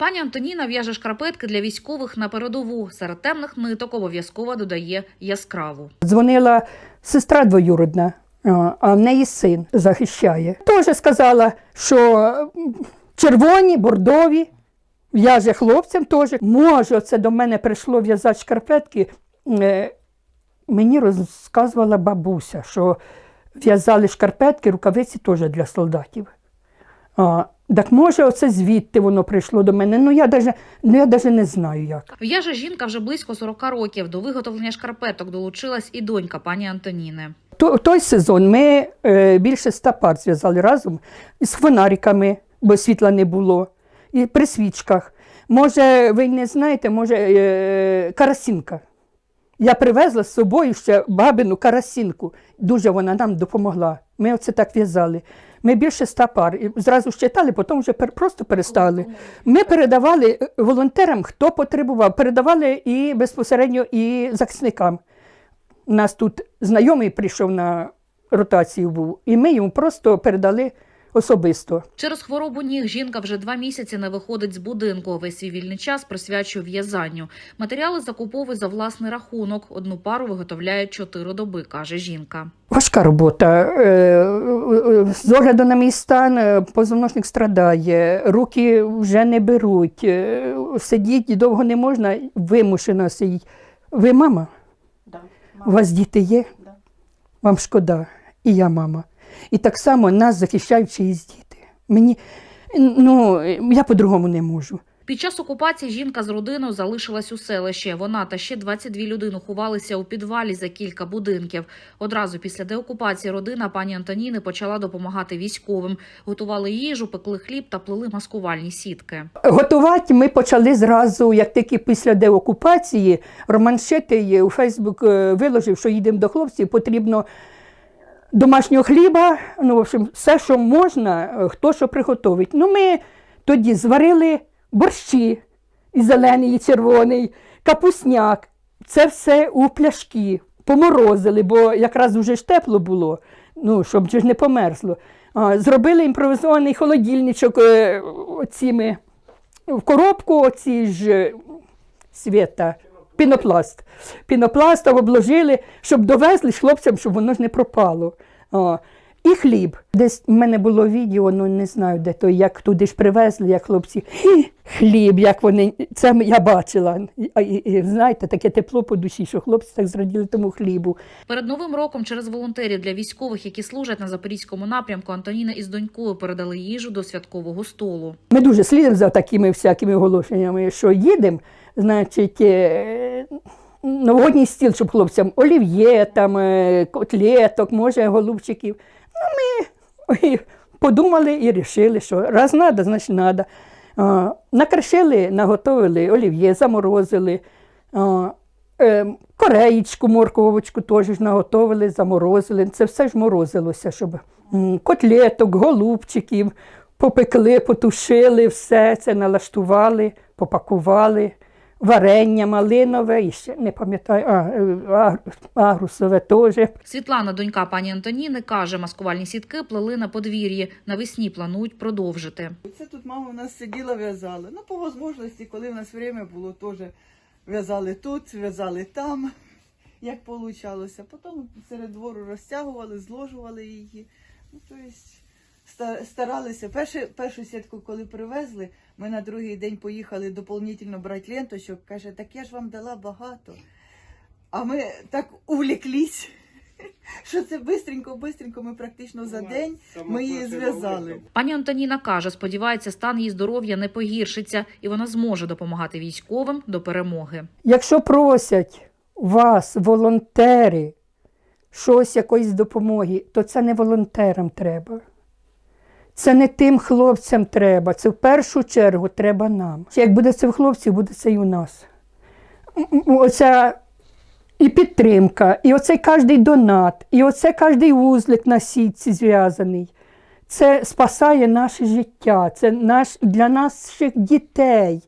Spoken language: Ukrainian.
Пані Антоніна в'яже шкарпетки для військових на передову. Серед темних ниток обов'язково додає яскраву. Дзвонила сестра двоюродна, а, в неї син захищає. Теж сказала, що червоні, бордові, в'яже хлопцям теж. Може, це до мене прийшло в'язати шкарпетки. Е, Мені розказувала бабуся, що в'язали шкарпетки, рукавиці теж для солдатів. А, так може, оце звідти воно прийшло до мене. Ну я навіть ну, я даже не знаю як. В'яже жінка вже близько 40 років. До виготовлення шкарпеток долучилась і донька пані Антоніни. То- той сезон ми е, більше ста пар зв'язали разом з фонариками, бо світла не було, і при свічках. Може, ви не знаєте, може, е, карасінка. Я привезла з собою ще бабину карасінку. Дуже вона нам допомогла. Ми оце так в'язали. Ми більше ста пар. І зразу щитали, потім вже просто перестали. Ми передавали е, волонтерам, хто потребував, передавали і безпосередньо і захисникам. У нас тут знайомий прийшов на ротацію був, і ми йому просто передали особисто. Через хворобу ніг жінка вже два місяці не виходить з будинку. Весь свій вільний час присвячує в'язанню. Матеріали закуповує за власний рахунок. Одну пару виготовляє чотири доби, каже жінка. Важка робота. Е, е, З огляду на мій стан, е, позвоночник страдає, руки вже не беруть, е, сидіти довго не можна, вимушена сидіти. Ви мама? У вас діти є? Вам шкода, і я мама. І так само нас захищають чиїсь діти. Мені, ну, я по-другому не можу. Під час окупації жінка з родиною залишилась у селищі. Вона та ще 22 людини ховалися у підвалі за кілька будинків. Одразу після деокупації родина пані Антоніни почала допомагати військовим. Готували їжу, пекли хліб та плели маскувальні сітки. Готувати ми почали зразу, як тільки після деокупації. Роман Шитий у Фейсбук е, виложив, що їдемо до хлопців, потрібно домашнього хліба, ну, в общем, все, що можна, е, хто що приготовить. Ну, ми тоді зварили борщі, і зелений, і червоний, капусняк. Це все у пляшки, поморозили, бо якраз уже ж тепло було, ну, щоб ж не померзло. Зробили імпровізований холодильничок е, оціми в коробку оці ж е, свята, пінопласт. Пінопластом обложили, щоб довезли хлопцям, щоб воно ж не пропало. О. І хліб. Десь в мене було відео, ну не знаю, де то, як туди ж привезли, як хлопці. «Хі, Хліб, як вони. Це я бачила. І, і, і, знаєте, таке тепло по душі, що хлопці так зраділи тому хлібу. Перед новим роком через волонтерів для військових, які служать на запорізькому напрямку, Антоніна із донькою передали їжу до святкового столу. Ми дуже слідимо за такими всякими оголошеннями, що їдемо, значить, е, новогодній стіл, щоб хлопцям олів'є, там, е, котлеток, може, голубчиків. Ну, ми подумали і вирішили, що раз треба, значить треба. Накришили, наготовили олів'є, заморозили. Е, Кореєчку, морковочку теж наготовили, заморозили. Це все ж морозилося, щоб котлеток, голубчиків попекли, потушили все це, налаштували, попакували. Варення малинове, і ще не пам'ятаю, а, а, агрусове теж. Світлана, донька пані Антоніни, каже, маскувальні сітки плели на подвір'ї. Навесні планують продовжити. Це тут мама у нас сиділа, в'язала. Ну, по можливості, коли в нас время було, теж в'язали тут, в'язали там, як получалося. Потім серед двору розтягували, зложували її. Ну, тобто ста- старалися. Першу, першу сітку, коли привезли, ми на другий день поїхали дополнительно брати ленточок. Каже, так я ж вам дала багато. А ми так увліклись, що це бистренько, бистренько, ми практично за день ми її зв'язали. Пані Антоніна каже, сподівається, стан її здоров'я не погіршиться, і вона зможе допомагати військовим до перемоги. Якщо просять вас, волонтери, щось якоїсь допомоги, то це не волонтерам треба. Це не тим хлопцям треба, це в першу чергу треба нам. Як буде це в хлопців, буде це і у нас. Оця і підтримка, і оцей кожний донат, і оце кожний вузлик на сітці зв'язаний. Це спасає наше життя, це наш, для наших дітей.